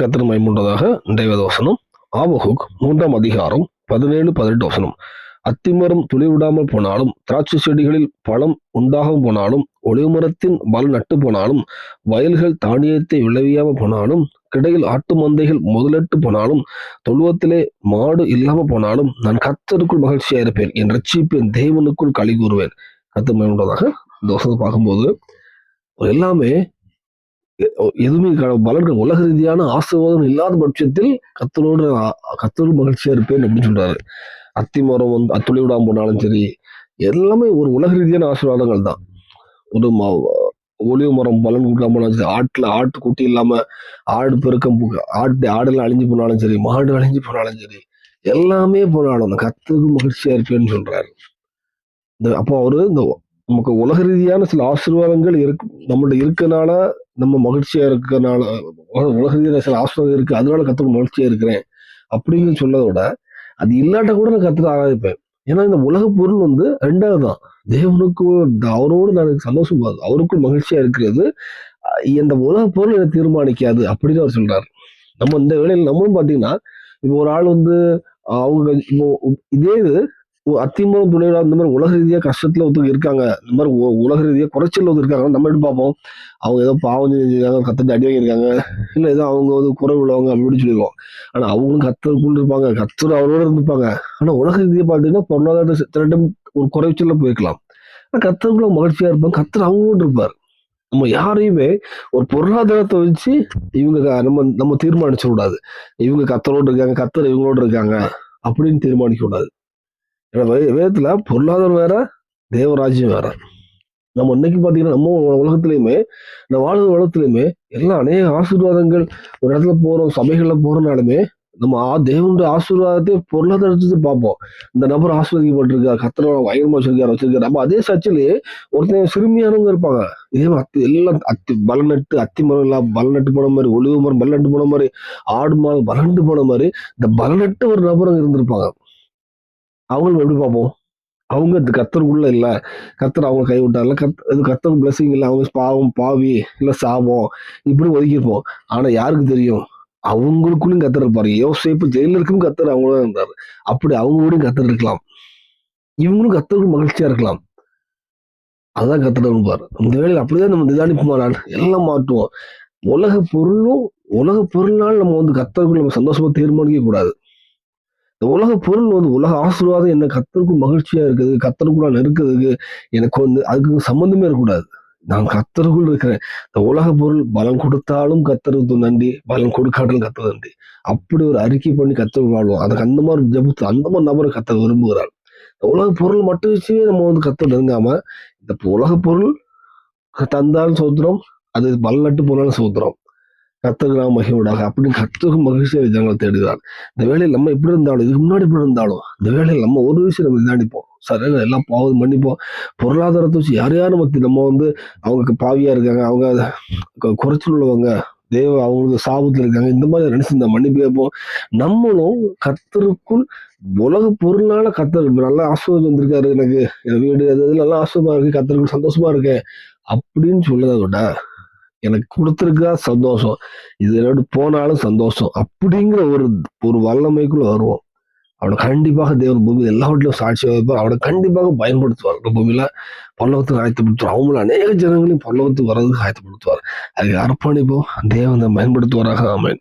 கத்திர மைமுண்டதாக தேவதோசனம் வசனம். ஆபகுக் மூன்றாம் அதிகாரம் பதினேழு பதினெட்டு வசனம். அத்திமரம் துளிவிடாமல் போனாலும் திராட்சை செடிகளில் பழம் உண்டாகவும் போனாலும் ஒளிமரத்தின் பல் நட்டு போனாலும் வயல்கள் தானியத்தை விளைவியாமல் போனாலும் கிடையில் ஆட்டு மந்தைகள் முதலிட்டு போனாலும் தொழுவத்திலே மாடு இல்லாமல் போனாலும் நான் கத்தருக்குள் மகிழ்ச்சியா இருப்பேன் என் ரட்சிப்பேன் தேவனுக்குள் களி கூறுவேன். கத்து மைமுண்டதாக தோசனம் பார்க்கும்போது எல்லாமே எதுவுமே க- பலன்கள் உலக ரீதியான ஆசீர்வாதம் இல்லாத பட்சத்தில் கத்தரோடு நான் மகிழ்ச்சியாக மகிழ்ச்சியா இருப்பேன் அப்படின்னு சொல்றாரு. அத்திமரம் வந்து அத்துளி விடாம போனாலும் சரி எல்லாமே ஒரு உலக ரீதியான ஆசீர்வாதங்கள் தான். ஒரு ம- ஒளிவு மரம் பலன் கொடுக்காம போனாலும் சரி ஆட்டில் ஆட்டு குட்டி இல்லாம ஆடு பெருக்கம் ஆட்டு ஆடெல்லாம் அழிஞ்சு போனாலும் சரி மாடு அழிஞ்சு போனாலும் சரி எல்லாமே போனாலும் அந்த கத்துக்கு மகிழ்ச்சியா இருப்பேன்னு சொல்றாரு. இந்த அப்போ அவரு இந்த நமக்கு உலக ரீதியான சில ஆசீர்வாதங்கள் இருக்கு நம்மள்ட்ட இருக்கனால நம்ம மகிழ்ச்சியா இருக்கனால உலக- ரீதியான சில ஆசீர்வாதம் இருக்கு அதனால கத்துக்கு மகிழ்ச்சியா இருக்கிறேன் அப்படின்னு சொன்னதை விட அது இல்லாட்ட கூட நான் கத்துக்க ஆராதிப்பேன் ஏன்னா இந்த உலக பொருள் வந்து ரெண்டாவது தான் தேவனுக்கு அவரோடு நான் சந்தோஷம் அவருக்கும் மகிழ்ச்சியா இருக்கிறது இந்த உலக பொருள் எனக்கு தீர்மானிக்காது அப்படின்னு அவர் சொல்றாரு. நம்ம இந்த வேலையில் நம்மளும் பாத்தீங்கன்னா இப்போ ஒரு ஆள் வந்து அவங்க இப்போ இதே இது அத்திமரம் துணையோட இந்த மாதிரி உலக ரீதியாக கஷ்டத்தில் ஒருத்தவங்க இருக்காங்க. இந்த மாதிரி உலக ரீதியாக குறைச்சல் ஒருத்தர் இருக்காங்க நம்ம எப்படி பார்ப்போம்? அவங்க ஏதோ பாவம் செஞ்சிருக்காங்க கத்தட்டு அடி வாங்கியிருக்காங்க. இல்லை ஏதோ அவங்க வந்து குறை உள்ளவங்க அப்படின்னு சொல்லிடுவோம் ஆனால் அவங்களும் கத்தருக்குள்ள இருப்பாங்க கத்தர் அவரோட இருந்திருப்பாங்க. ஆனால் உலக ரீதியாக பார்த்தீங்கன்னா பொருளாதார திரட்டம் ஒரு குறைச்சல்ல போயிருக்கலாம். ஆனால் கத்தருக்குள்ள மகிழ்ச்சியாக இருப்பாங்க கத்தர் அவங்களோட இருப்பார். நம்ம யாரையுமே ஒரு பொருளாதாரத்தை வச்சு இவங்க நம்ம நம்ம தீர்மானிச்சிடக்கூடாது இவங்க கத்தரோடு இருக்காங்க கத்தர் இவங்களோடு இருக்காங்க அப்படின்னு தீர்மானிக்க கூடாது. வேதத்துல பொருளாதாரம் வேற தேவராஜ்யம் வேற. நம்ம இன்னைக்கு பாத்தீங்கன்னா நம்ம உலகத்துலையுமே நம்ம வாழ்ந்த உலகத்துலையுமே எல்லாம் அநேக ஆசீர்வாதங்கள் ஒரு இடத்துல போறோம் சபைகள்ல போறனாலுமே நம்ம ஆ- தேவனுடைய ஆசீர்வாதத்தை பொருளாதாரத்தை பார்ப்போம். இந்த நபர் ஆசீர்வதிக்கப்பட்டிருக்கார் கத்தனை பயங்கரமாக வச்சிருக்காரு வச்சிருக்காரு. நம்ம அதே சர்ச்சிலேயே ஒருத்தன் சிறுமியானவங்க இருப்பாங்க. இதே அத்தி எல்லாம் அத்தி பலநட்டு அத்தி மரம் எல்லாம் பலநட்டு போன மாதிரி ஒளிவு மரம் பலநட்டு போன மாதிரி ஆடு மாதம் பலண்டு போன மாதிரி இந்த பலநட்டு ஒரு நபர் அங்கே இருந்திருப்பாங்க. அவங்களும் எப்படி பார்ப்போம்? அவங்க இந்த கத்தருக்குள்ள இல்லை. கத்தர் அவங்க கைவிட்டார்ல கத் அது கத்தர் பிளஸிங் இல்ல. அவங்க பாவம் பாவி இல்லை சாபம். இப்படி ஒதுக்கியிருப்போம் ஆனா யாருக்கு தெரியும்? அவங்களுக்குள்ளும் கத்தர் இருப்பாரு. யோசேப்பு ஜெயிலருக்கும் கத்தர் அவங்களும் இருந்தாரு. அப்படி அவங்க கூட கத்தர் இருக்கலாம். இவங்களும் கத்தருக்கு மகிழ்ச்சியா இருக்கலாம். அதான் கத்தர் இருப்பார் இந்த வேலையில் அப்படிதான் நம்ம நிதானிப்புமா நான்? எல்லாம் மாட்டுவோம் உலக பொருளும் உலக பொருள்னால் நம்ம வந்து கத்தருக்குள்ள நம்ம சந்தோஷமா தீர்மானிக்க கூடாது. இந்த உலக பொருள் வந்து உலக ஆசீர்வாதம் என்ன கத்தருக்கும் மகிழ்ச்சியா இருக்குது கத்தருக்குள்ள நெருக்கிறதுக்கு எனக்கு வந்து அதுக்கு சம்மந்தமே இருக்கக்கூடாது. நான் கத்தருக்குள் இருக்கிறேன். இந்த உலக பொருள் பலன் கொடுத்தாலும் கத்தருக்கு நன்றி பலன் கொடுக்காட்டாலும் கத்தர் நன்றி. அப்படி ஒரு அறிக்கை பண்ணி கத்தர் வாழ்வோம். அதுக்கு அந்த மாதிரி ஜபத்து அந்த மாதிரி நபரை கத்த விரும்புகிறாள் இந்த உலக பொருள் மட்டும் வச்சு நம்ம வந்து கத்த நெருங்காம இந்த உலக பொருள் தந்தாலும் சோத்திரம் அது பல நட்டு போனாலும் சோத்திரம். கத்துக்கலாம் நாம் மகிழ்வுடாக அப்படின்னு கத்தருக்கு மகிழ்ச்சியை ஜனங்கள் தேடுகிறார் இந்த வேலையில் நம்ம எப்படி இருந்தாலும் இதுக்கு முன்னாடி எப்படி இருந்தாலும் இந்த வேலையில் நம்ம ஒரு விஷயம் நம்ம நிதானிப்போம். சரியாக எல்லாம் பாவம் மன்னிப்போம். பொருளாதாரத்தை வச்சு யார் யாரும் பற்றி நம்ம வந்து அவங்க பாவியாக இருக்காங்க அவங்க குறைச்சல் உள்ளவங்க தேவ அவங்களுக்கு சாபத்தில் இருக்காங்க இந்த மாதிரி நினைச்சு இந்த மன்னிப்பு கேட்போம். நம்மளும் கத்தருக்குள் உலக பொருளால கத்தர் நல்லா ஆசுவாசம் வந்திருக்காரு எனக்கு. என் வீடு அது இதுல நல்லா ஆசீர்வாதமா இருக்கு கத்தருக்குள் சந்தோஷமா இருக்கேன். அப்படின்னு சொல்லதை விட எனக்கு கொடுத்துருக்கா சந்தோஷம். இது போனாலும் சந்தோஷம். அப்படிங்கிற ஒரு ஒரு வல்லமைக்குள்ள வருவோம். அவனை கண்டிப்பாக தேவன் பூமி எல்லாவற்றிலும் சாட்சியாக வைப்பார். அவனை கண்டிப்பாக பயன்படுத்துவார். இந்த பூமியில பல்லவத்துக்கு ஆயத்தப்படுத்துவார். அவங்கள அநேக ஜனங்களையும் பல்லவத்துக்கு வர்றதுக்கு ஆயத்தப்படுத்துவார். அதுக்கு அர்ப்பணிப்போம். தேவன் பயன்படுத்துவாராக. ஆமென்.